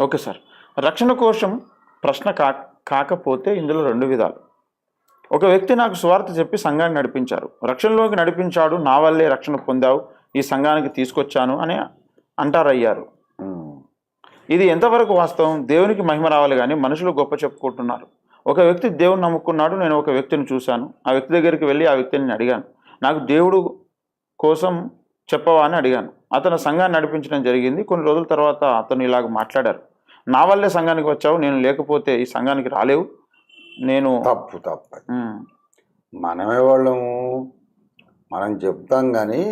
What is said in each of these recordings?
Okay sir. రక్షణ కోసం ప్రశ్న కా కాకపోతే ఇందులో రెండు విధాలు. ఒక వ్యక్తి నాకు స్వార్థ చెప్పి సంఘాన్ని నడిపించారు. రక్షణలోకి నడిపించాడు నా వల్లే రక్షణ పొందావు ఈ సంఘానికి తీసుకొచ్చాను అని అంటారయ్యారు. ఇది ఎంతవరకు వాస్తవం? దేవునికి మహిమ రావాలి కానీ మనుషులు గొప్ప చెప్పుకుంటున్నారు. ఒక వ్యక్తి దేవుని నమ్ముకున్నాడు నేను ఒక వ్యక్తిని చూశాను. ఆ వ్యక్తి దగ్గరికి వెళ్ళి ఆ వ్యక్తిని అడిగాను. నాకు దేవుడు కోసం చెప్పవా అని అడిగాను. అతను సంఘాన్ని నడిపించడం జరిగింది. కొన్ని రోజుల తర్వాత అతను ఇలాగ మాట్లాడారు. నా వల్లే సంఘానికి వచ్చావు నేను లేకపోతే ఈ సంఘానికి రాలేవు. నేను తప్పు తప్పు మనమే వాళ్ళము. మనం చెప్తాం కానీ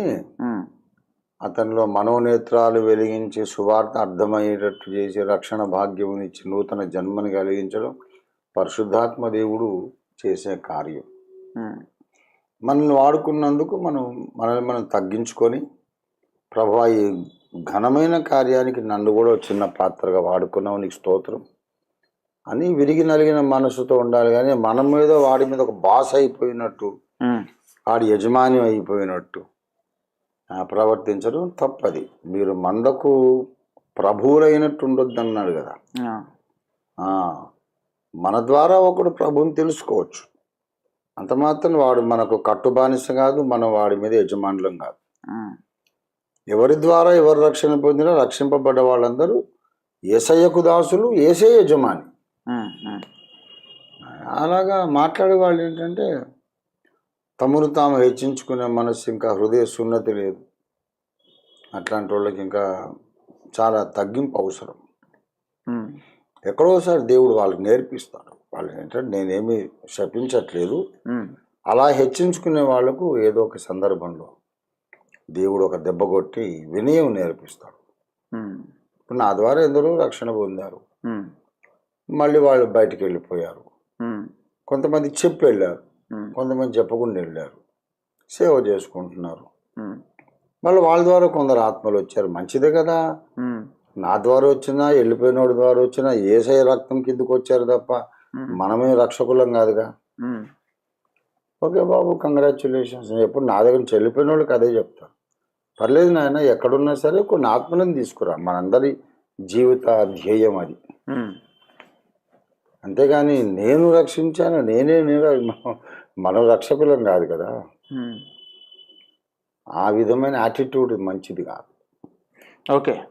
అతనిలో మనోనేత్రాలు వెలిగించి సువార్త అర్థమయ్యేటట్టు చేసి రక్షణ భాగ్యమునిచ్చి నూతన జన్మని కలిగించడం పరిశుద్ధాత్మ దేవుడు చేసే కార్యం. మనల్ని వాడుకున్నందుకు మనం మనల్ని మనం తగ్గించుకొని ప్రభా ఈ ఘనమైన కార్యానికి నన్ను కూడా చిన్న పాత్రగా వాడుకున్నావు నీకు స్తోత్రం. అని విరిగి నలిగిన మనసుతో ఉండాలి కానీ మన మీద వాడి మీద ఒక బాస్ అయిపోయినట్టు వాడి యజమాని అయిపోయినట్టు ప్రవర్తించడం తప్పది. మీరు మందకు ప్రభువులైనట్టు ఉండొద్దు అన్నాడు కదా. మన ద్వారా ఒకడు ప్రభుని తెలుసుకోవచ్చు. అంత మాత్రం వాడు మనకు కట్టుబానిస కాదు మనం వాడి మీద యజమానులం కాదు. ఎవరి ద్వారా ఎవరు రక్షణ పొందినా రక్షింపబడ్డ వాళ్ళందరూ ఏసయ్యకు దాసులు ఏసే యజమాని. అలాగా మాట్లాడే వాళ్ళు ఏంటంటే తమను తాము హెచ్చించుకునే మనసు ఇంకా హృదయ సున్నతి లేదు. అట్లాంటి వాళ్ళకి ఇంకా చాలా తగ్గింపు అవసరం. ఎక్కడోసారి దేవుడు వాళ్ళకి నేర్పిస్తాడు. వాళ్ళు ఏంటంటే నేనేమి శపించట్లేదు. అలా హెచ్చించుకునే వాళ్ళకు ఏదో ఒక సందర్భంలో దేవుడు ఒక దెబ్బ కొట్టి వినయం నేర్పిస్తాడు. ఇప్పుడు నా ద్వారా ఎందరో రక్షణ పొందారు. మళ్ళీ వాళ్ళు బయటికి వెళ్ళిపోయారు కొంతమంది చెప్పి వెళ్ళారు కొంతమంది చెప్పకుండా వెళ్ళారు. సేవ చేసుకుంటున్నారు. మళ్ళీ వాళ్ళ ద్వారా కొందరు ఆత్మలు వచ్చారు. మంచిదే కదా. నా ద్వారా వచ్చినా వెళ్ళిపోయినోడి ద్వారా వచ్చినా ఏసఐ రక్తం కిందకు వచ్చారు తప్ప మనమే రక్షకులం కాదుగా. ఓకే బాబు కంగ్రాచులేషన్స్ ఎప్పుడు నా దగ్గర నుంచి వెళ్ళిపోయిన వాళ్ళకి అదే చెప్తాను పర్లేదు నాయన ఎక్కడున్నా సరే కొన్ని ఆత్మలను తీసుకురా. మనందరి జీవిత ధ్యేయం అది. అంతేగాని నేను రక్షించాను నేనే నేను మనం- రక్షకులం కాదు కదా. ఆ విధమైన యాటిట్యూడ్ మంచిది కాదు. ఓకే.